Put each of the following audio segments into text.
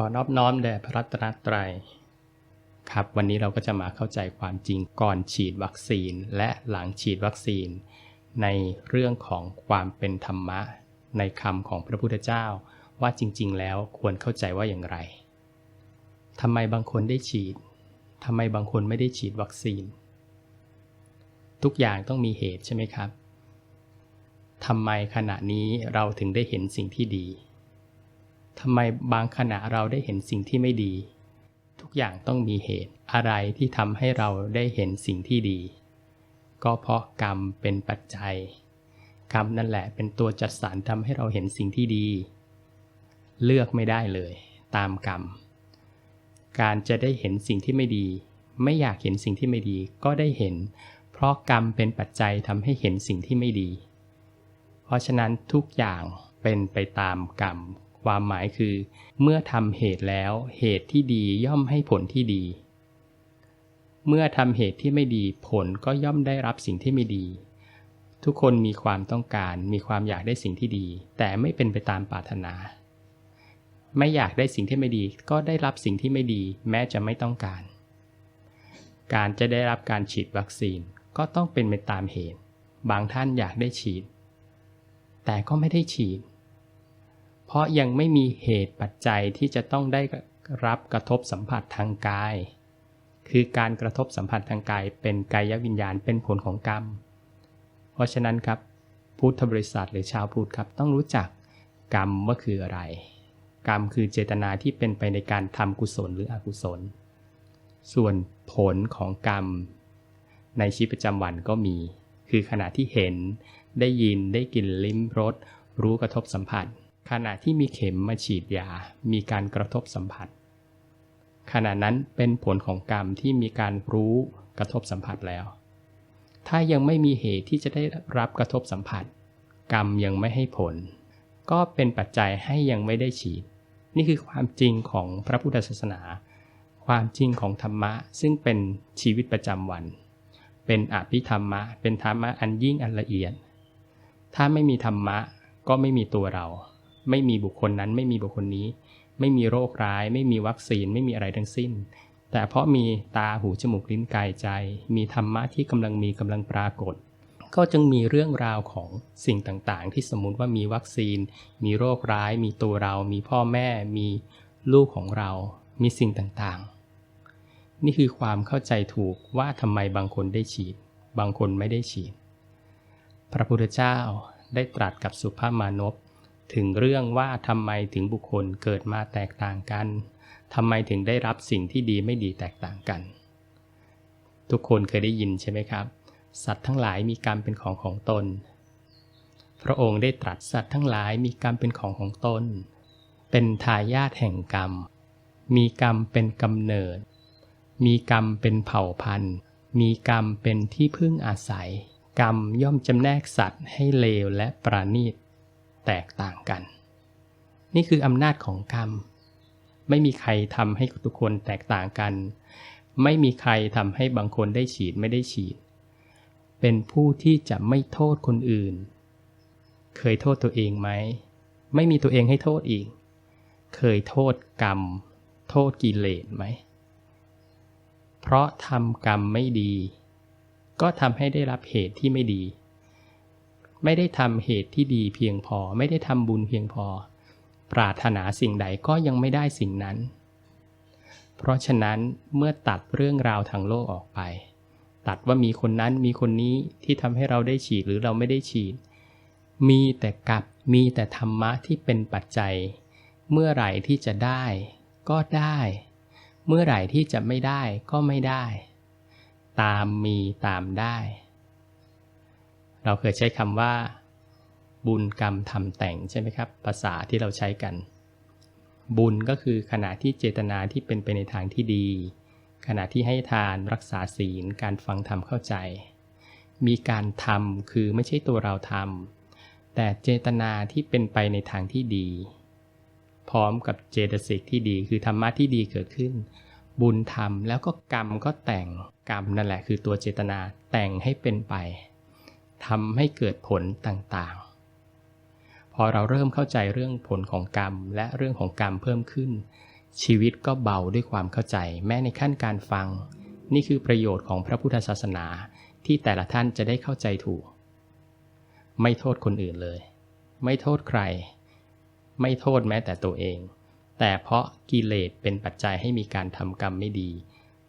ขอนอบน้อมแด่พระรัตนตรัยครับ วันนี้เราก็จะมาเข้าใจความจริงก่อนฉีดวัคซีน และหลังฉีดวัคซีน ในเรื่องของความเป็นธรรมะ ในคำของพระพุทธเจ้า ว่าจริง ๆ แล้วควรเข้าใจว่าอย่างไรทำไมบางคนได้ฉีดทำไมบางคนไม่ได้ฉีดวัคซีน ทุกอย่างต้องมีเหตุใช่ไหมครับทำไมขณะนี้เราถึงได้เห็นสิ่งที่ดี ทำไมบางขณะเราได้เห็นสิ่งที่ไม่ดี ทุกอย่างต้องมีเหตุอะไรที่ทำให้เราได้เห็นสิ่งที่ดี ก็เพราะกรรมเป็นปัจจัย กรรมนั่นแหละเป็นตัวจัดสรรทำให้เราเห็นสิ่งที่ดี เลือกไม่ได้เลย ตามกรรม การจะได้เห็นสิ่งที่ไม่ดี ไม่อยากเห็นสิ่งที่ไม่ดีก็ได้เห็น เพราะกรรมเป็นปัจจัยทำให้เห็นสิ่งที่ไม่ดี เพราะฉะนั้นทุกอย่างเป็นไปตามกรรม ความหมายคือ เมื่อทำเหตุแล้วเหตุที่ดีย่อมให้ผลที่ดี เมื่อทำเหตุที่ไม่ดีผลก็ย่อมได้รับสิ่งที่ไม่ดี ทุกคนมีความต้องการมีความอยากได้สิ่งที่ดี แต่ไม่เป็นไปตามปรารถนา ไม่อยากได้สิ่งที่ไม่ดี ก็ได้รับสิ่งที่ไม่ดี แม้จะไม่ต้องการ การจะได้รับการฉีดวัคซีนก็ต้องเป็นไปตามเหตุ บางท่านอยากได้ฉีด แต่ก็ไม่ได้ฉีด เพราะยังไม่มีเหตุปัจจัยที่จะต้องได้รับกระทบสัมผัสทางกาย คือการกระทบสัมผัสทางกาย เป็นกายวิญญาณเป็นผลของกรรม เพราะฉะนั้นครับพุทธบริษัทหรือชาวพุทธครับต้องรู้จักกรรมว่าคืออะไร กรรมคือเจตนาที่เป็นไปในการทำกุศลหรืออกุศล ส่วนผลของกรรม ในชีวิตประจำวันก็มี คือขณะที่เห็น ได้ยินได้กลิ่นลิ้มรสรู้กระทบสัมผัส ขณะที่มีเข็มมาฉีดยา มีการกระทบสัมผัส ขณะนั้นเป็นผลของกรรมที่มีการรู้กระทบสัมผัสแล้ว ถ้ายังไม่มีเหตุที่จะได้รับกระทบสัมผัส กรรมยังไม่ให้ผล ก็เป็นปัจจัยให้ยังไม่ได้ฉีด นี่คือความจริงของพระพุทธศาสนา ความจริงของธรรมะ ซึ่งเป็นชีวิตประจำวัน เป็นอภิธรรมะ เป็นธรรมะอันยิ่งอันละเอียด ถ้าไม่มีธรรมะก็ไม่มีตัวเรา ไม่มีบุคคลนั้นไม่มีบุคคลนี้ ไม่มีโรคร้าย ไม่มีวัคซีนไม่มีอะไรทั้งสิ้น แต่เพราะมีตาหูจมูกลิ้นกายใจ มีธรรมะที่กำลังมีกำลังปรากฏ ก็จึงมีเรื่องราวของสิ่งต่างๆ ที่สมมุติว่ามีวัคซีน มีโรคร้าย มีตัวเรา มีพ่อแม่ มีลูกของเรา มีสิ่งต่างๆ นี่คือความเข้าใจถูกว่าทำไมบางคนได้ฉีด บางคนไม่ได้ฉีด พระพุทธเจ้าได้ตรัสกับสุภาพมานพ ถึงเรื่องว่าทำไมถึงบุคคลเกิดมาแตกต่างกันทำไมถึงได้รับสิ่งที่ดีไม่ดีแตกต่างกัน ทุกคนเคยได้ยินใช่ไหมครับ สัตว์ทั้งหลายมีกรรมเป็นของของตน พระองค์ได้ตรัสสัตว์ทั้งหลายมีกรรมเป็นของของตน เป็นทายาทแห่งกรรม มีกรรมเป็นกำเนิด มีกรรมเป็นเผ่าพันธุ์ มีกรรมเป็นที่พึ่งอาศัย กรรมย่อมจำแนกสัตว์ให้เลวและปราณีต แตกต่างกัน นี่คืออำนาจของกรรม ไม่มีใครทำให้ทุกคนแตกต่างกัน ไม่มีใครทำให้บางคนได้ฉีดไม่ได้ฉีด เป็นผู้ที่จะไม่โทษคนอื่น เคยโทษตัวเองไหม ไม่มีตัวเองให้โทษอีก เคยโทษกรรม โทษกิเลสไหม เพราะทำกรรมไม่ดี ก็ทำให้ได้รับเหตุที่ไม่ดี ไม่ได้ทำเหตุที่ดีเพียงพอ ไม่ได้ทำบุญเพียงพอ ปรารถนาสิ่งใดก็ยังไม่ได้สิ่งนั้น เพราะฉะนั้นเมื่อตัดเรื่องราวทางโลกออกไป ตัดว่ามีคนนั้นมีคนนี้ที่ทำให้เราได้ฉีดหรือเราไม่ได้ฉีด มีแต่กับมีแต่ธรรมะที่เป็นปัจจัย เมื่อไหร่ที่จะได้ ก็ได้ เมื่อไหร่ที่จะไม่ได้ก็ไม่ได้ ตามมีตามได้ เราเคยใช้คำว่า บุญกรรมทำแต่งใช่ไหมครับ ภาษาที่เราใช้กัน บุญก็คือขณะที่เจตนาที่เป็นไปในทางที่ดี ขณะที่ให้ทานรักษาศีล การฟังธรรมเข้าใจ มีการทำคือไม่ใช่ตัวเราทำแต่เจตนาที่เป็นไปในทางที่ดี พร้อมกับเจตสิกที่ดี คือธรรมะที่ดีเกิดขึ้น บุญทำแล้วก็กรรมก็แต่งกรรมนั่นแหละ คือตัวเจตนาแต่งให้เป็นไป ทำให้เกิดผลต่างๆ พอเราเริ่มเข้าใจเรื่องผลของกรรม และเรื่องของกรรมเพิ่มขึ้น ชีวิตก็เบาด้วยความเข้าใจ แม้ในขั้นการฟัง นี่คือประโยชน์ของพระพุทธศาสนาที่แต่ละท่านจะได้เข้าใจถูก ไม่โทษคนอื่นเลย ไม่โทษใคร ไม่โทษแม้แต่ตัวเอง แต่เพราะกิเลสเป็นปัจจัยให้มีการทำกรรมไม่ดี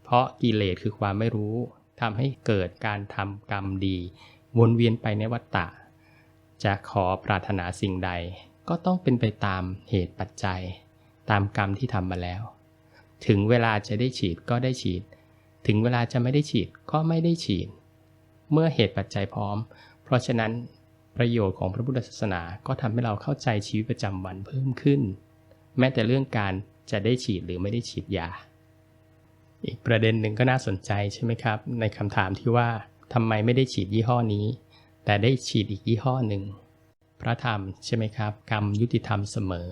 เพราะกิเลสคือความไม่รู้ทำให้เกิดการทำกรรมดี วนเวียนไปในวัฏฏะ จะขอปรารถนาสิ่งใด ก็ต้องเป็นไปตามเหตุปัจจัย ตามกรรมที่ทำมาแล้ว ถึงเวลาจะได้ฉีดก็ได้ฉีด ถึงเวลาจะไม่ได้ฉีดก็ไม่ได้ฉีด เมื่อเหตุปัจจัยพร้อม เพราะฉะนั้นประโยชน์ของพระพุทธศาสนาก็ทำให้เราเข้าใจชีวิตประจำวันเพิ่มขึ้น แม้แต่เรื่องการจะได้ฉีดหรือไม่ได้ฉีดยา อีกประเด็นหนึ่งก็น่าสนใจใช่ไหมครับ ในคำถามที่ว่า ทำไมไม่ได้ฉีดยี่ห้อนี้ แต่ได้ฉีดอีกยี่ห้อหนึ่ง พระธรรมใช่ไหมครับ กรรมยุติธรรมเสมอ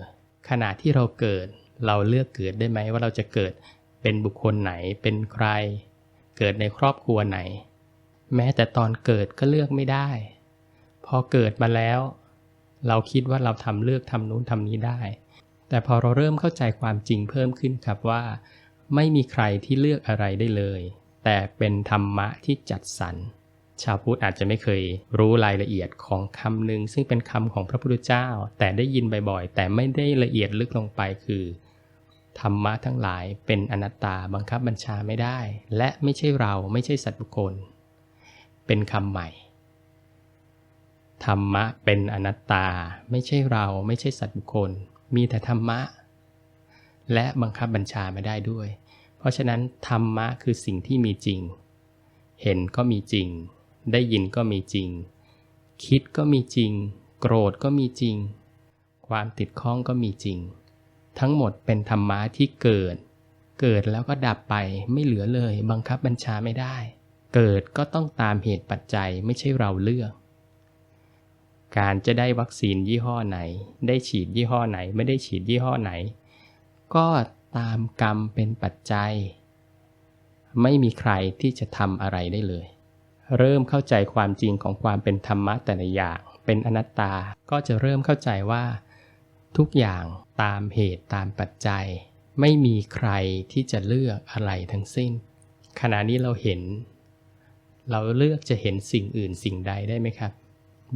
ขณะที่เราเกิดเราเลือกเกิดได้ไหมว่าเราจะเกิดเป็นบุคคลไหนเป็นใคร เกิดในครอบครัวไหน แม้แต่ตอนเกิดก็เลือกไม่ได้ พอเกิดมาแล้ว เราคิดว่าเราทำเลือกทำนู้นทำนี้ได้ แต่พอเราเริ่มเข้าใจความจริงเพิ่มขึ้นครับว่า ไม่มีใครที่เลือกอะไรได้เลย แต่เป็นธรรมะที่จัดสรร ชาวพุทธอาจจะไม่เคยรู้รายละเอียดของคำหนึ่งซึ่งเป็นคำของพระพุทธเจ้า แต่ได้ยินบ่อยๆ แต่ไม่ได้ละเอียดลึกลงไปคือ ธรรมะทั้งหลายเป็นอนัตตาบังคับบัญชาไม่ได้ และไม่ใช่เราไม่ใช่สัตว์บุคคล เป็นคำใหม่ ธรรมะเป็นอนัตตา ไม่ใช่เราไม่ใช่สัตว์บุคคล มีแต่ธรรมะ และบังคับบัญชาไม่ได้ด้วย เพราะฉะนั้นธรรมะคือสิ่งที่มีจริง เห็นก็มีจริง ได้ยินก็มีจริง คิดก็มีจริง โกรธก็มีจริง ความติดข้องก็มีจริง ทั้งหมดเป็นธรรมะที่เกิด เกิดแล้วก็ดับไปไม่เหลือเลย บังคับบัญชาไม่ได้ เกิดก็ต้องตามเหตุปัจจัยไม่ใช่เราเลือกการจะได้วัคซีนยี่ห้อไหน ได้ฉีดยี่ห้อไหน ไม่ได้ฉีดยี่ห้อไหน ก็ ตามกรรมเป็นปัจจัย ไม่มีใครที่จะทำอะไรได้เลย เริ่มเข้าใจความจริงของความเป็นธรรมะแต่ละอย่าง เป็นอนัตตาก็จะเริ่มเข้าใจว่า ทุกอย่างตามเหตุตามปัจจัย ไม่มีใครที่จะเลือกอะไรทั้งสิ้น ขณะนี้เราเห็น เราเลือกจะเห็นสิ่งอื่นสิ่งใดได้ไหมครับ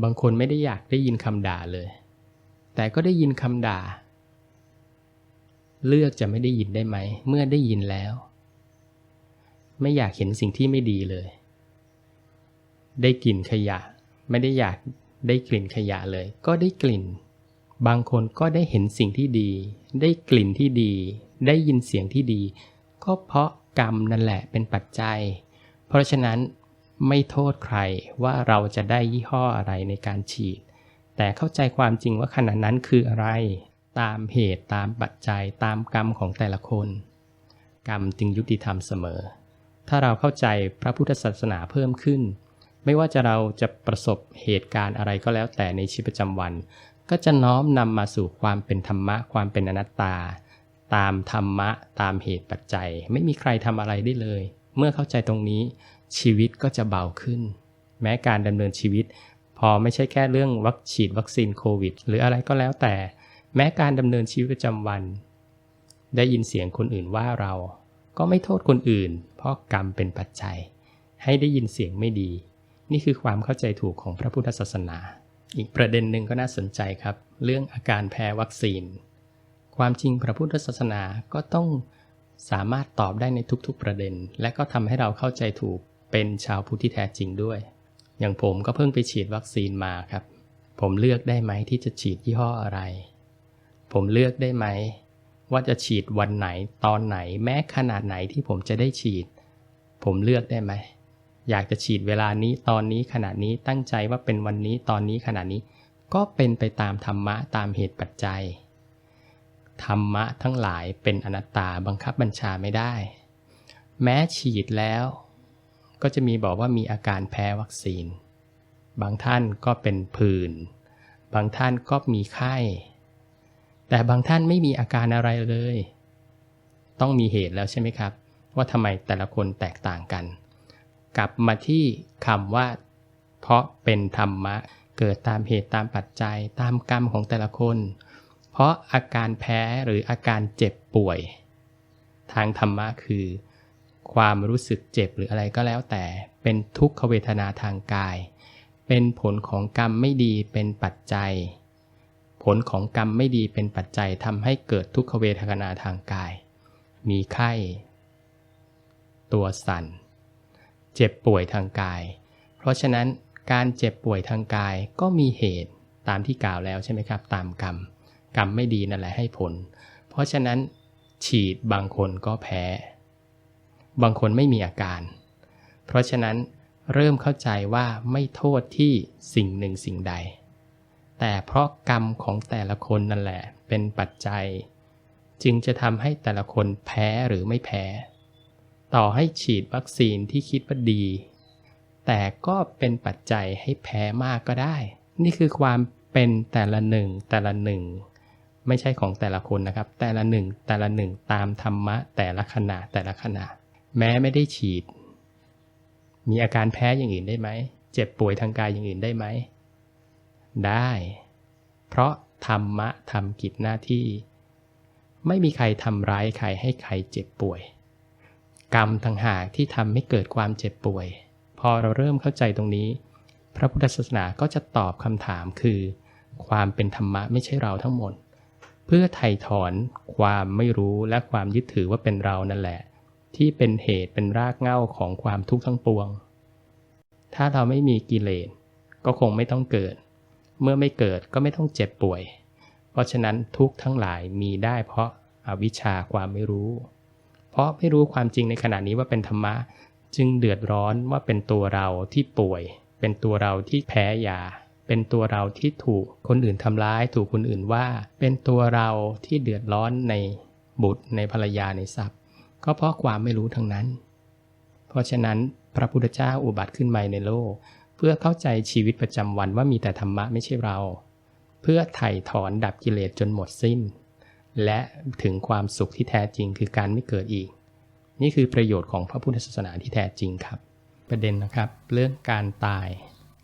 บางคนไม่ได้อยากได้ยินคำด่าเลย แต่ก็ได้ยินคำด่า เลือกจะไม่ได้ยินได้ไหม เมื่อได้ยินแล้ว ไม่อยากเห็นสิ่งที่ไม่ดีเลย ได้กลิ่นขยะ ไม่ได้อยากได้กลิ่นขยะเลย ก็ได้กลิ่น บางคนก็ได้เห็นสิ่งที่ดี ได้กลิ่นที่ดี ได้ยินเสียงที่ดี ก็เพราะกรรมนั่นแหละเป็นปัจจัย เพราะฉะนั้นไม่โทษใครว่าเราจะได้ยี่ห้ออะไรในการฉีด แต่เข้าใจความจริงว่าขณะนั้นคืออะไร ตามเหตุตามปัจจัยตามกรรมของแต่ละคน กรรมจึงยุติธรรมเสมอ ถ้าเราเข้าใจพระพุทธศาสนาเพิ่มขึ้น ไม่ว่าจะเราจะประสบเหตุการณ์อะไรก็แล้วแต่ในชีวิตประจำวัน ก็จะน้อมนำมาสู่ความเป็นธรรมะความเป็นอนัตตา ตามธรรมะตามเหตุปัจจัย ไม่มีใครทำอะไรได้เลย เมื่อเข้าใจตรงนี้ชีวิตก็จะเบาขึ้น แม้การดำเนินชีวิต พอไม่ใช่แค่เรื่องวัคฉีดวัคซีนโควิด หรืออะไรก็แล้วแต่ แม้การดำเนินชีวิตประจำวัน ได้ยินเสียงคนอื่นว่าเราก็ไม่โทษคนอื่น เพราะกรรมเป็นปัจจัย ให้ได้ยินเสียงไม่ดี นี่คือความเข้าใจถูกของพระพุทธศาสนา อีกประเด็นหนึ่งก็น่าสนใจครับ เรื่องอาการแพ้วัคซีน ความจริงพระพุทธศาสนาก็ต้องสามารถตอบได้ในทุกๆประเด็น และก็ทำให้เราเข้าใจถูกเป็นชาวพุทธที่แท้จริงด้วย อย่างผมก็เพิ่งไปฉีดวัคซีนมาครับ ผมเลือกได้ไหมที่จะฉีดยี่ห้ออะไร ผมเลือกได้ไหม ว่าจะฉีดวันไหนตอนไหนแม้ขนาดไหนที่ผมจะได้ฉีด ผมเลือกได้ไหม อยากจะฉีดเวลานี้ตอนนี้ขนาดนี้ตั้งใจว่าเป็นวันนี้ตอนนี้ขนาดนี้ ก็เป็นไปตามธรรมะตามเหตุปัจจัย ธรรมะทั้งหลายเป็นอนัตตาบังคับบัญชาไม่ได้ แม้ฉีดแล้ว ก็จะมีบอกว่ามีอาการแพ้วัคซีน บางท่านก็เป็นผื่น บางท่านก็มีไข้ แต่บางท่านไม่มีอาการอะไรเลย ต้องมีเหตุแล้วใช่ไหมครับ ว่าทำไมแต่ละคนแตกต่างกัน กลับมาที่คำว่า เพราะเป็นธรรมะ เกิดตามเหตุตามปัจจัย ตามกรรมของแต่ละคน เพราะอาการแพ้หรืออาการเจ็บป่วย ทางธรรมะคือ ความรู้สึกเจ็บหรืออะไรก็แล้วแต่เป็นทุกขเวทนาทางกาย เป็นผลของกรรมไม่ดีเป็นปัจจัย ผลของกรรมไม่ดีเป็นปัจจัยทำให้เกิดทุกขเวทนาทางกาย มีไข้ ตัวสั่น เจ็บป่วยทางกาย เพราะฉะนั้นการเจ็บป่วยทางกายก็มีเหตุตามที่กล่าวแล้วใช่ไหมครับ ตามกรรม กรรมไม่ดีนั่นแหละให้ผล เพราะฉะนั้น ฉีดบางคนก็แพ้ บางคนไม่มีอาการ เพราะฉะนั้นเริ่มเข้าใจว่าไม่โทษที่สิ่งหนึ่งสิ่งใด แต่เพราะกรรมของแต่ละคนนั่นแหละ เป็นปัจจัย จึงจะทำให้แต่ละคนแพ้หรือไม่แพ้ ต่อให้ฉีดวัคซีนที่คิดว่าดี แต่ก็เป็นปัจจัยให้แพ้มากก็ได้ นี่คือความเป็นแต่ละหนึ่งแต่ละหนึ่ง ไม่ใช่ของแต่ละคนนะครับ แต่ละหนึ่งแต่ละหนึ่งตามธรรมะแต่ละขณะแต่ละขณะ แม้ไม่ได้ฉีด มีอาการแพ้อย่างอื่นได้ไหม เจ็บป่วยทางกายอย่างอื่นได้ไหม ได้ เพราะธรรมะทำกิจหน้าที่ ไม่มีใครทำร้ายใครให้ใครเจ็บป่วย กรรมทางหากที่ทำให้เกิดความเจ็บป่วย พอเราเริ่มเข้าใจตรงนี้ พระพุทธศาสนาก็จะตอบคำถามคือ ความเป็นธรรมะไม่ใช่เราทั้งหมด เพื่อไถ่ถอนความไม่รู้และความยึดถือว่าเป็นเรานั่นแหละ ที่เป็นเหตุเป็นรากเหง้าของความทุกข์ทั้งปวง ถ้าเราไม่มีกิเลสก็คงไม่ต้องเกิด เมื่อไม่เกิดก็ไม่ต้องเจ็บป่วย เพราะฉะนั้นทุกทั้งหลายมีได้เพราะอาวิชชาความไม่รู้ เพราะไม่รู้ความจริงในขณะนี้ว่าเป็นธรรมะ จึงเดือดร้อนว่าเป็นตัวเราที่ป่วย เป็นตัวเราที่แพ้ยา เป็นตัวเราที่ถูกคนอื่นทำร้าย ถูกคนอื่นว่า เป็นตัวเราที่เดือดร้อนในบุตรในภรรยาในทรัพย์ ก็เพราะความไม่รู้ทั้งนั้น เพราะฉะนั้นพระพุทธเจ้าอุบัติขึ้นมาในโลก พื่อเข้าใจชีวิตประจำวันว่ามีแต่ธรรมะไม่ใช่เรา เพื่อไถ่ถอนดับกิเลสจนหมดสิ้น และถึงความสุขที่แท้จริงคือการไม่เกิดอีก นี่คือประโยชน์ของพระพุทธศาสนาที่แท้จริงครับ ประเด็นนะครับ เรื่องการตาย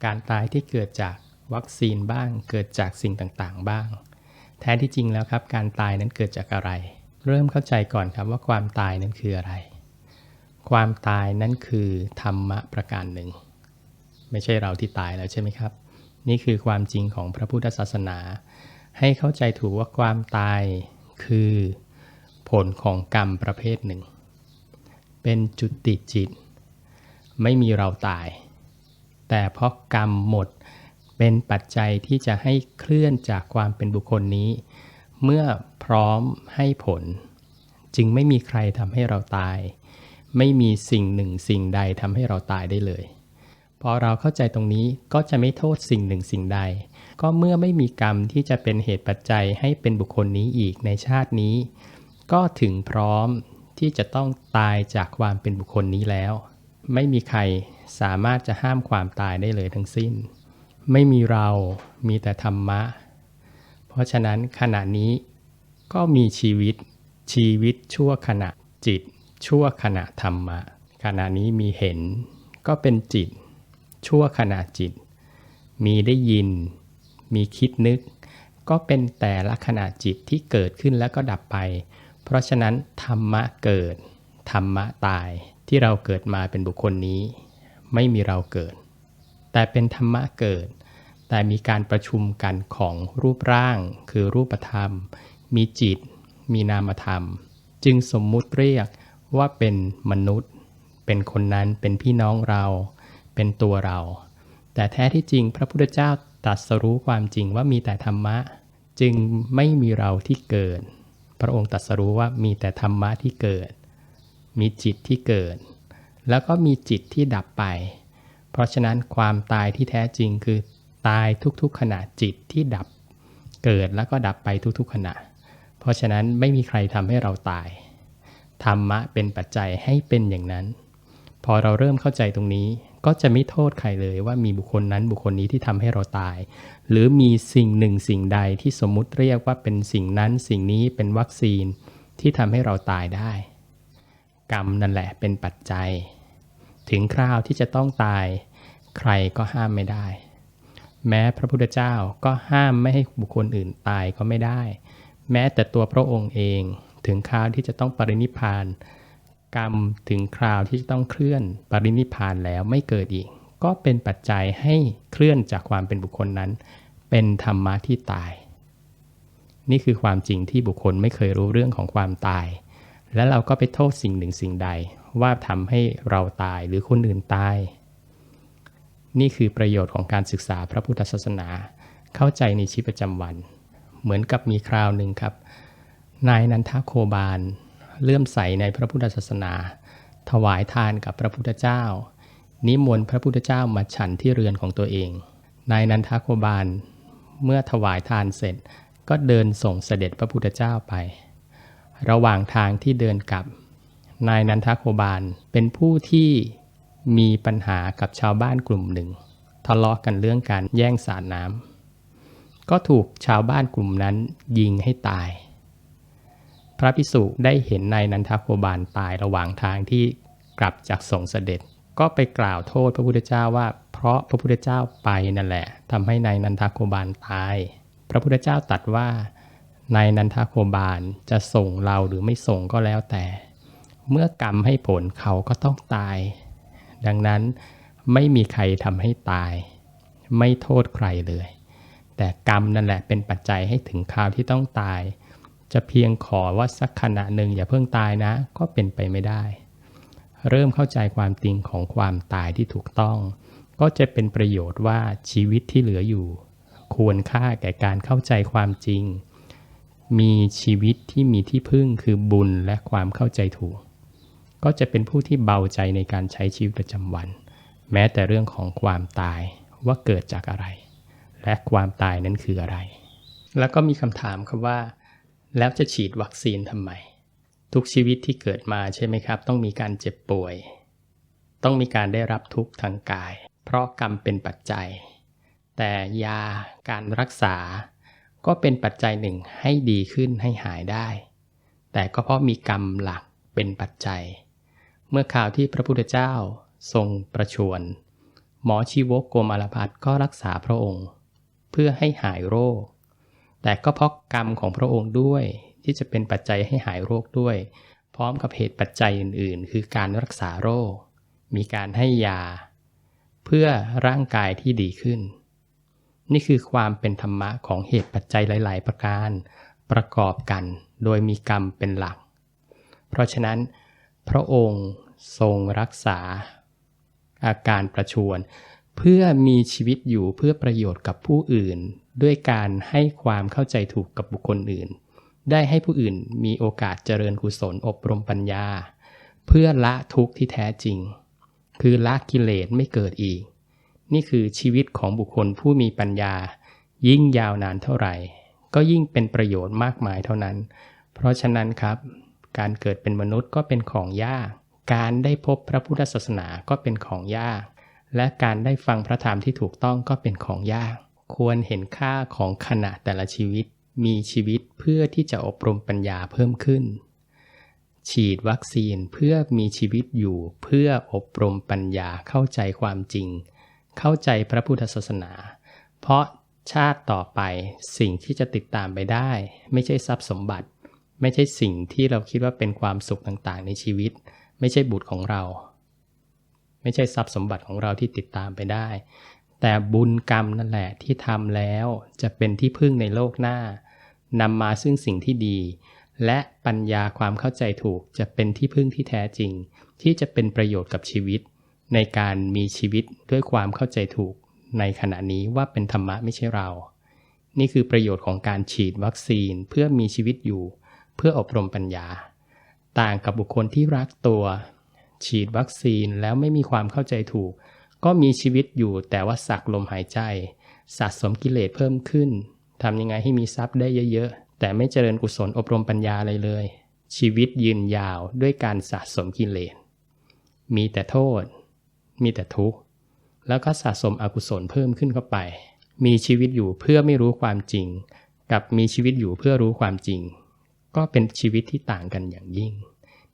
การตายที่เกิดจากวัคซีนบ้าง เกิดจากสิ่งต่างๆบ้าง แท้ที่จริงแล้วครับ การตายนั้นเกิดจากอะไร เริ่มเข้าใจก่อนครับว่าความตายนั้นคืออะไร ความตายนั้นคือธรรมะประการหนึ่ง ไม่ใช่เราที่ตายแล้วใช่ไหมครับ นี่คือความจริงของพระพุทธศาสนา ให้เข้าใจถูกว่าความตายคือผลของกรรมประเภทหนึ่ง เป็นจุดติดจิต ไม่มีเราตาย แต่เพราะกรรมหมดเป็นปัจจัยที่จะให้เคลื่อนจากความเป็นบุคคลนี้ เมื่อพร้อมให้ผล จึงไม่มีใครทำให้เราตาย ไม่มีสิ่งหนึ่งสิ่งใดทำให้เราตายได้เลย พอเราเข้าใจตรงนี้ก็จะไม่โทษสิ่งหนึ่งสิ่งใด ก็เมื่อไม่มีกรรมที่จะเป็นเหตุปัจจัยให้เป็นบุคคลนี้อีกในชาตินี้ ก็ถึงพร้อมที่จะต้องตายจากความเป็นบุคคลนี้แล้ว ไม่มีใครสามารถจะห้ามความตายได้เลยทั้งสิ้น ไม่มีเรามีแต่ธรรมะ เพราะฉะนั้นขณะนี้ก็มีชีวิตชีวิตชั่วขณะจิต ชั่วขณะธรรมะ ขณะนี้มีเห็นก็เป็นจิต ชั่วขณะจิต มีได้ยิน มีคิดนึก ก็เป็นแต่ละขณะจิตที่เกิดขึ้นแล้วก็ดับไป เพราะฉะนั้นธรรมะเกิด ธรรมะตายที่เราเกิดมาเป็นบุคคลนี้ ไม่มีเราเกิด แต่เป็นธรรมะเกิด แต่มีการประชุมกันของรูปร่าง คือรูปธรรม มีจิต มีนามธรรม จึงสมมุติเรียกว่าเป็นมนุษย์ เป็นคนนั้นเป็นพี่น้องเรา เป็นตัวเรา แต่แท้ที่จริงพระพุทธเจ้าตรัสรู้ความจริงว่ามีแต่ธรรมะ จึงไม่มีเราที่เกิด พระองค์ตรัสรู้ว่ามีแต่ธรรมะที่เกิด มีจิตที่เกิด แล้วก็มีจิตที่ดับไป เพราะฉะนั้นความตายที่แท้จริงคือตายทุกๆขณะจิตที่ดับเกิดแล้วก็ดับไปทุกๆขณะ เพราะฉะนั้นไม่มีใครทำให้เราตาย ธรรมะเป็นปัจจัยให้เป็นอย่างนั้น พอเราเริ่มเข้าใจตรงนี้ ก็จะไม่โทษใครเลยว่ามีบุคคลนั้นบุคคลนี้ที่ทำให้เราตาย หรือมีสิ่งหนึ่งสิ่งใดที่สมมุติเรียกว่าเป็นสิ่งนั้นสิ่งนี้เป็นวัคซีนที่ทำให้เราตายได้ กรรมนั่นแหละเป็นปัจจัย ถึงคราวที่จะต้องตาย ใครก็ห้ามไม่ได้ แม้พระพุทธเจ้าก็ห้ามไม่ให้บุคคลอื่นตายก็ไม่ได้ แม้แต่ตัวพระองค์เอง ถึงคราวที่จะต้องปรินิพาน กรรมถึงคราวที่จะต้องเคลื่อนปรินิพานแล้วไม่เกิดอีก ก็เป็นปัจจัยให้เคลื่อนจากความเป็นบุคคลนั้น เป็นธรรมะที่ตาย นี่คือความจริงที่บุคคลไม่เคยรู้เรื่องของความตาย และเราก็ไปโทษสิ่งหนึ่งสิ่งใด ว่าทำให้เราตายหรือคนอื่นตาย นี่คือประโยชน์ของการศึกษาพระพุทธศาสนา เข้าใจในชีวิตประจำวัน เหมือนกับมีคราวหนึ่งครับ นายนันทโคบาล เลื่อมใสในพระพุทธศาสนา ถวายทานกับพระพุทธเจ้า นิมนต์พระพุทธเจ้ามาฉันที่เรือนของตัวเอง นายนันทโคบาล เมื่อถวายทานเสร็จ ก็เดินส่งเสด็จพระพุทธเจ้าไป ระหว่างทางที่เดินกลับ นายนันทโคบาลเป็นผู้ที่มีปัญหากับชาวบ้านกลุ่มหนึ่ง ทะเลาะกันเรื่องการแย่งสาดน้ำก็ถูกชาวบ้านกลุ่มนั้นยิงให้ตาย พระพิสุได้เห็นนายนันทโคบาลตายระหว่างทางที่กลับจากส่งเสด็จ ก็ไปกล่าวโทษพระพุทธเจ้าว่า เพราะพระพุทธเจ้าไปนั่นแหละทำให้นายนันทโคบาลตาย พระพุทธเจ้าตรัสว่านายนันทโคบาลจะส่งเราหรือไม่ส่งก็แล้วแต่ เมื่อกรรมให้ผลเขาก็ต้องตาย ดังนั้นไม่มีใครทำให้ตาย ไม่โทษใครเลย แต่กรรมนั่นแหละเป็นปัจจัยให้ถึงคราวที่ต้องตาย จะเพียงขอว่าสักขณะหนึ่งอย่าเพิ่งตายนะ ก็เป็นไปไม่ได้ เริ่มเข้าใจความจริงของความตายที่ถูกต้อง ก็จะเป็นประโยชน์ว่าชีวิตที่เหลืออยู่ ควรค่าแก่การเข้าใจความจริง มีชีวิตที่มีที่พึ่งคือบุญและความเข้าใจถูก ก็จะเป็นผู้ที่เบาใจในการใช้ชีวิตประจำวัน แม้แต่เรื่องของความตายว่าเกิดจากอะไร และความตายนั้นคืออะไร แล้วก็มีคำถามครับว่า แล้วจะฉีดวัคซีนทำไม ทุกชีวิตที่เกิดมาใช่ไหมครับ ต้องมีการเจ็บป่วย ต้องมีการได้รับทุกข์ทางกาย เพราะกรรมเป็นปัจจัย แต่ยาการรักษา ก็เป็นปัจจัยหนึ่งให้ดีขึ้นให้หายได้ แต่ก็เพราะมีกรรมหลักเป็นปัจจัย เมื่อข่าวที่พระพุทธเจ้าทรงประชวรหมอชีวกโกมารพัฒก็รักษาพระองค์ เพื่อให้หายโรค แต่ก็เพราะกรรมของพระองค์ด้วย ที่จะเป็นปัจจัยให้หายโรคด้วย พร้อมกับเหตุปัจจัยอื่น ๆ คือการรักษาโรค มีการให้ยา เพื่อร่างกายที่ดีขึ้น นี่คือความเป็นธรรมะของเหตุปัจจัยหลาย ๆ ประการ ประกอบกันโดยมีกรรมเป็นหลัก เพราะฉะนั้นพระองค์ทรงรักษาอาการประชวร เพื่อมีชีวิตอยู่เพื่อประโยชน์กับผู้อื่น ด้วยการให้ความเข้าใจถูกกับบุคคลอื่น ได้ให้ผู้อื่นมีโอกาสเจริญกุศลอบรมปัญญา เพื่อละทุกข์ที่แท้จริง คือละกิเลสไม่เกิดอีก นี่คือชีวิตของบุคคลผู้มีปัญญา ยิ่งยาวนานเท่าไหร่ ก็ยิ่งเป็นประโยชน์มากมายเท่านั้น เพราะฉะนั้นครับ การเกิดเป็นมนุษย์ก็เป็นของยาก การได้พบพระพุทธศาสนาก็เป็นของยาก และการได้ฟังพระธรรมที่ถูกต้องก็เป็นของยาก ควรเห็นค่าของขณะแต่ละชีวิต มีชีวิตเพื่อที่จะอบรมปัญญาเพิ่มขึ้น ฉีดวัคซีนเพื่อมีชีวิตอยู่เพื่ออบรมปัญญาเข้าใจความจริง เข้าใจพระพุทธศาสนา เพราะชาติต่อไปสิ่งที่จะติดตามไปได้ ไม่ใช่ทรัพย์สมบัติ ไม่ใช่สิ่งที่เราคิดว่าเป็นความสุขต่างๆ ในชีวิต ไม่ใช่บุตรของเรา ไม่ใช่ทรัพย์สมบัติของเราที่ติดตามไปได้ แต่บุญกรรมนั่นแหละที่ทำแล้วจะเป็นที่พึ่งในโลกหน้านำมาซึ่งสิ่งที่ดี และปัญญาความเข้าใจถูกจะเป็นที่พึ่งที่แท้จริง ที่จะเป็นประโยชน์กับชีวิต ในการมีชีวิตด้วยความเข้าใจถูก ในขณะนี้ว่าเป็นธรรมะไม่ใช่เรา นี่คือประโยชน์ของการฉีดวัคซีนเพื่อมีชีวิตอยู่ เพื่ออบรมปัญญา ต่างกับบุคคลที่รักตัว ฉีดวัคซีนแล้วไม่มีความเข้าใจถูก ก็มีชีวิตอยู่แต่ว่าสักลมหายใจ สะสมกิเลสเพิ่มขึ้นทำยังไงให้มีทรัพย์ได้เยอะๆ แต่ไม่เจริญกุศลอบรมปัญญาอะไรเลย ชีวิตยืนยาวด้วยการสะสมกิเลส มีแต่โทษ มีแต่ทุกข์ แล้วก็สะสมอกุศลเพิ่มขึ้นเข้าไป มีชีวิตอยู่เพื่อไม่รู้ความจริง กับมีชีวิตอยู่เพื่อรู้ความจริง ก็เป็นชีวิตที่ต่างกันอย่างยิ่ง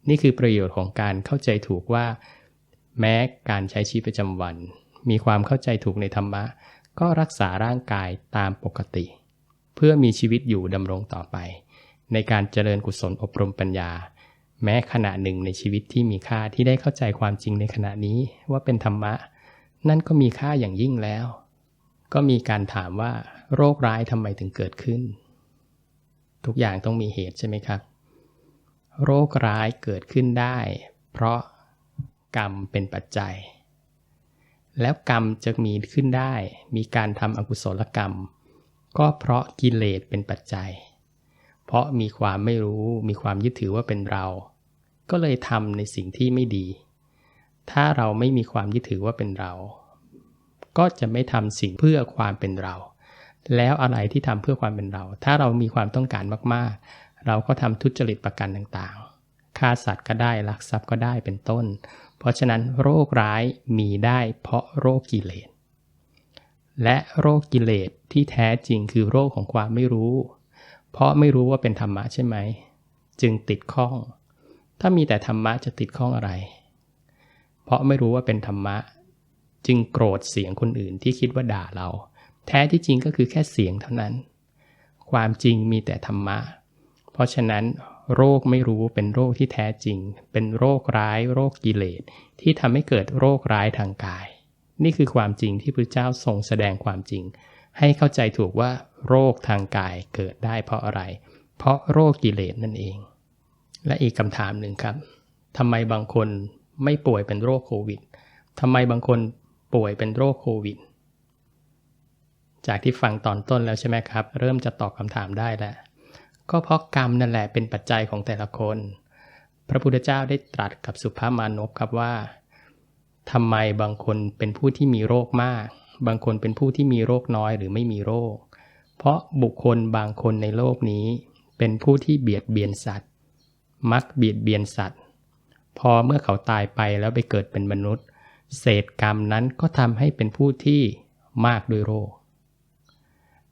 นี่คือประโยชน์ของการเข้าใจถูกว่า แม้การใช้ชีวิตประจำวัน มีความเข้าใจถูกในธรรมะ ก็รักษาร่างกายตามปกติ เพื่อมีชีวิตอยู่ดำรงต่อไป ในการเจริญกุศลอบรมปัญญา แม้ขณะหนึ่งในชีวิตที่มีค่าที่ได้เข้าใจความจริงในขณะนี้ว่าเป็นธรรมะ นั่นก็มีค่าอย่างยิ่งแล้ว ก็มีการถามว่า โรคร้ายทำไมถึงเกิดขึ้น ทุกอย่างต้องมีเหตุใช่ไหมครับ โรคร้ายเกิดขึ้นได้ เพราะกรรมเป็นปัจจัย แล้วกรรมจะมีขึ้นได้ มีการทำอกุศลกรรม ก็เพราะกิเลสเป็นปัจจัย เพราะมีความไม่รู้มีความยึดถือว่าเป็นเรา ก็เลยทำในสิ่งที่ไม่ดี ถ้าเราไม่มีความยึดถือว่าเป็นเรา ก็จะไม่ทำสิ่งเพื่อความเป็นเรา แล้วอะไรที่ทำเพื่อความเป็นเรา ถ้าเรามีความต้องการมากๆ เราก็ทำทุจริตประกันต่างๆ ฆ่าสัตว์ก็ได้ลักทรัพย์ก็ได้เป็นต้น เพราะฉะนั้นโรคร้ายมีได้เพราะโรคกิเลส และโรคกิเลสที่แท้จริงคือโรคของความไม่รู้ เพราะไม่รู้ว่าเป็นธรรมะใช่ไหม จึงติดข้อง ถ้ามีแต่ธรรมะจะติดข้องอะไร เพราะไม่รู้ว่าเป็นธรรมะ จึงโกรธเสียงคนอื่นที่คิดว่าด่าเรา แท้ที่จริงก็คือแค่เสียงเท่านั้น ความจริงมีแต่ธรรมะ เพราะฉะนั้นโรคไม่รู้เป็นโรคที่แท้จริง เป็นโรคร้ายโรคกิเลส ที่ทำให้เกิดโรคร้ายทางกาย นี่คือความจริงที่พระเจ้าทรงแสดงความจริง ให้เข้าใจถูกว่าโรคทางกายเกิดได้เพราะอะไร เพราะโรคกิเลสนั่นเอง และอีกคำถามหนึ่งครับทำไมบางคนไม่ป่วยเป็นโรคโควิดทำไมบางคนป่วยเป็นโรคโควิด จากที่ฟังตอนต้นแล้วใช่ไหมครับ เริ่มจะตอบคำถามได้แล้ว ก็เพราะกรรมนั่นแหละเป็นปัจจัยของแต่ละคน พระพุทธเจ้าได้ตรัสกับสุภาพมานพครับว่าทำไมบางคนเป็นผู้ที่มีโรคมาก บางคนเป็นผู้ที่มีโรคน้อยหรือไม่มีโรค เพราะบุคคลบางคนในโลกนี้ เป็นผู้ที่เบียดเบียนสัตว์ มักเบียดเบียนสัตว์ พอเมื่อเขาตายไปแล้วไปเกิดเป็นมนุษย์ เศษกรรมนั้นก็ทำให้เป็นผู้ที่มากด้วยโรค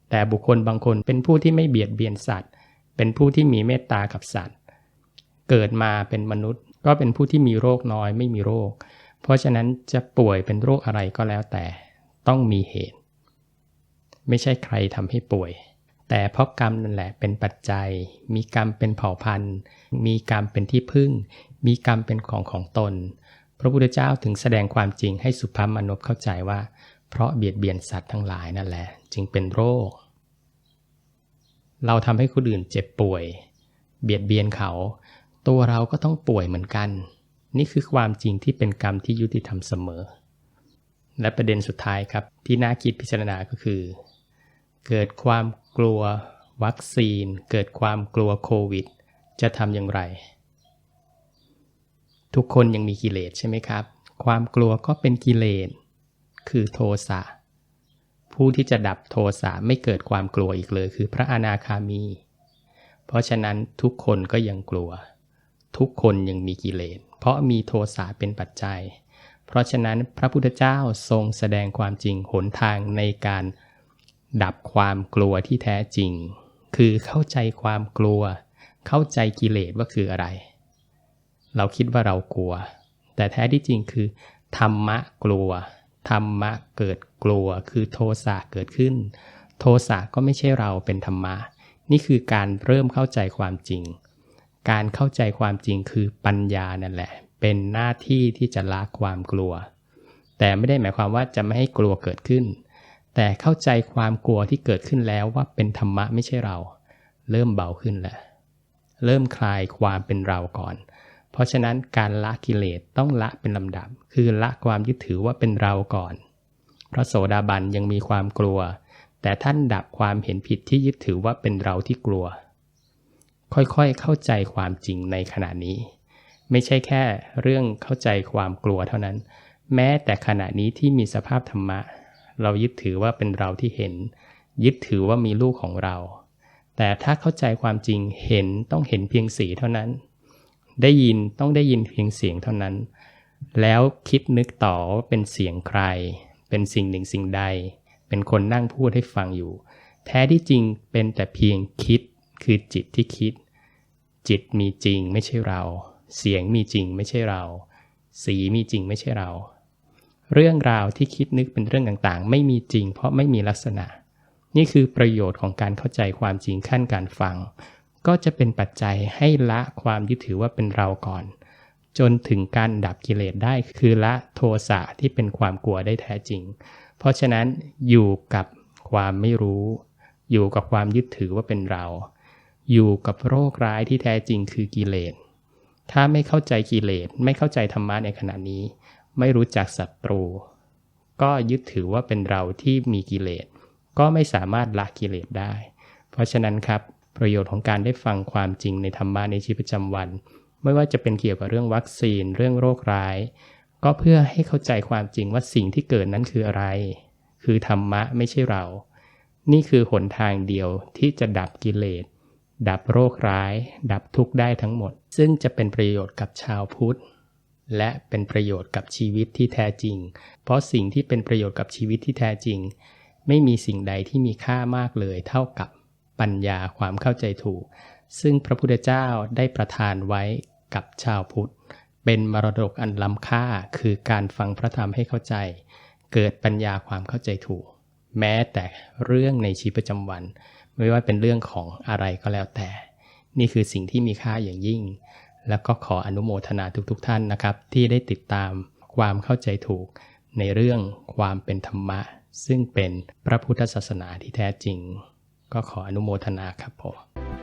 แต่บุคคลบางคนเป็นผู้ที่ไม่เบียดเบียนสัตว์ เป็นผู้ที่มีเมตตากับสัตว์ เกิดมาเป็นมนุษย์ ก็เป็นผู้ที่มีโรคน้อยไม่มีโรค เพราะฉะนั้นจะป่วยเป็นโรคอะไรก็แล้วแต่ ต้องมีเหตุ ไม่ใช่ใครทำให้ป่วย แต่เพราะกรรมนั่นแหละเป็นปัจจัย มีกรรมเป็นเผ่าพันธุ์ มีกรรมเป็นที่พึ่ง มีกรรมเป็นของของตน พระพุทธเจ้าถึงแสดงความจริงให้สุภาพมนุษย์เข้าใจว่า เพราะเบียดเบียนสัตว์ทั้งหลายนั่นแหละ จึงเป็นโรค เราทำให้คนอื่นเจ็บป่วย เบียดเบียนเขา ตัวเราก็ต้องป่วยเหมือนกัน นี่คือความจริงที่เป็นกรรมที่ยุติธรรมเสมอ และประเด็นสุดท้ายครับที่น่าคิดพิจารณาก็คือ เกิดความกลัววัคซีน เกิดความกลัวโควิด จะทำอย่างไร ทุกคนยังมีกิเลสใช่ไหมครับ ความกลัวก็เป็นกิเลสคือโทสะ ผู้ที่จะดับโทสะไม่เกิดความกลัวอีกเลย คือพระอนาคามี เพราะฉะนั้นทุกคนก็ยังกลัว ทุกคนยังมีกิเลส เพราะมีโทสะเป็นปัจจัย เพราะฉะนั้นพระพุทธเจ้าทรงแสดงความจริงหนทางในการดับความกลัวที่แท้จริง คือเข้าใจความกลัว เข้าใจกิเลสว่าคืออะไร เราคิดว่าเรากลัว แต่แท้ที่จริงคือ ธรรมะกลัว ธรรมะเกิดกลัว คือโทสะเกิดขึ้น โทสะก็ไม่ใช่เราเป็นธรรมะ นี่คือการเริ่มเข้าใจความจริง การเข้าใจความจริงคือปัญญานั่นแหละ เป็นหน้าที่ที่จะละความกลัว แต่ไม่ได้หมายความว่าจะไม่ให้กลัวเกิดขึ้น แต่เข้าใจความกลัวที่เกิดขึ้นแล้วว่าเป็นธรรมะไม่ใช่เรา เริ่มเบาขึ้นแล้วเริ่มคลายความเป็นเราก่อน เพราะฉะนั้นการละกิเลสต้องละเป็นลำดับ คือละความยึดถือว่าเป็นเราก่อน พระโสดาบันยังมีความกลัว แต่ท่านดับความเห็นผิดที่ยึดถือว่าเป็นเราที่กลัว ค่อยๆเข้าใจความจริงในขณะนี้ ไม่ใช่แค่เรื่องเข้าใจความกลัวเท่านั้น แม้แต่ขณะนี้ที่มีสภาพธรรมะ เรายึดถือว่าเป็นเราที่เห็น ยึดถือว่ามีลูกของเรา แต่ถ้าเข้าใจความจริงเห็นต้องเห็นเพียงสีเท่านั้น ได้ยินต้องได้ยินเพียงเสียงเท่านั้น แล้วคิดนึกต่อว่าเป็นเสียงใคร เป็นสิ่งหนึ่งสิ่งใด เป็นคนนั่งพูดให้ฟังอยู่ แท้ที่จริงเป็นแต่เพียงคิดคือจิตที่คิด จิตมีจริงไม่ใช่เรา เสียงมีจริงไม่ใช่เรา สีมีจริงไม่ใช่เรา เรื่องราวที่คิดนึกเป็นเรื่องต่างๆ ไม่มีจริงเพราะไม่มีลักษณะ นี่คือประโยชน์ของการเข้าใจความจริงขั้นการฟัง ก็จะเป็นปัจจัยให้ละความยึดถือว่าเป็นเราก่อน จนถึงการดับกิเลสได้คือละโทสะที่เป็นความกลัวได้แท้จริง เพราะฉะนั้นอยู่กับความไม่รู้ อยู่กับความยึดถือว่าเป็นเรา อยู่กับโรคร้ายที่แท้จริงคือกิเลสถ้าไม่เข้าใจกิเลสไม่เข้าใจธรรมะในขณะนี้ ไม่รู้จักศัตรู ก็ยึดถือว่าเป็นเราที่มีกิเลสก็ไม่สามารถละกิเลสได้ เพราะฉะนั้นครับ ประโยชน์ของการได้ฟังความจริงในธรรมะในชีวิตประจำวัน ไม่ว่าจะเป็นเกี่ยวกับเรื่องวัคซีน เรื่องโรคร้าย ก็เพื่อให้เข้าใจความจริงว่าสิ่งที่เกิดนั้นคืออะไร คือธรรมะไม่ใช่เรา นี่คือหนทางเดียวที่จะดับกิเลส ดับโรคร้าย ดับทุกข์ได้ทั้งหมด ซึ่งจะเป็นประโยชน์กับชาวพุทธและเป็นประโยชน์กับชีวิตที่แท้จริง เพราะสิ่งที่เป็นประโยชน์กับชีวิตที่แท้จริง ไม่มีสิ่งใดที่มีค่ามากเลยเท่ากับ ปัญญาความเข้าใจถูก ซึ่งพระพุทธเจ้าได้ประทานไว้กับชาวพุทธ เป็นมรดกอันล้ำค่าคือการฟังพระธรรมให้เข้าใจ เกิดปัญญาความเข้าใจถูก แม้แต่เรื่องในชีวิตประจำวัน ไม่ว่าเป็นเรื่องของอะไรก็แล้วแต่ นี่คือสิ่งที่มีค่าอย่างยิ่ง แล้วก็ขออนุโมทนาทุกๆทท่านนะครับ ที่ได้ติดตามความเข้าใจถูก ในเรื่องความเป็นธรรมะ ซึ่งเป็นพระพุทธศาสนาที่แท้จริง ก็ขออนุโมทนาครับผม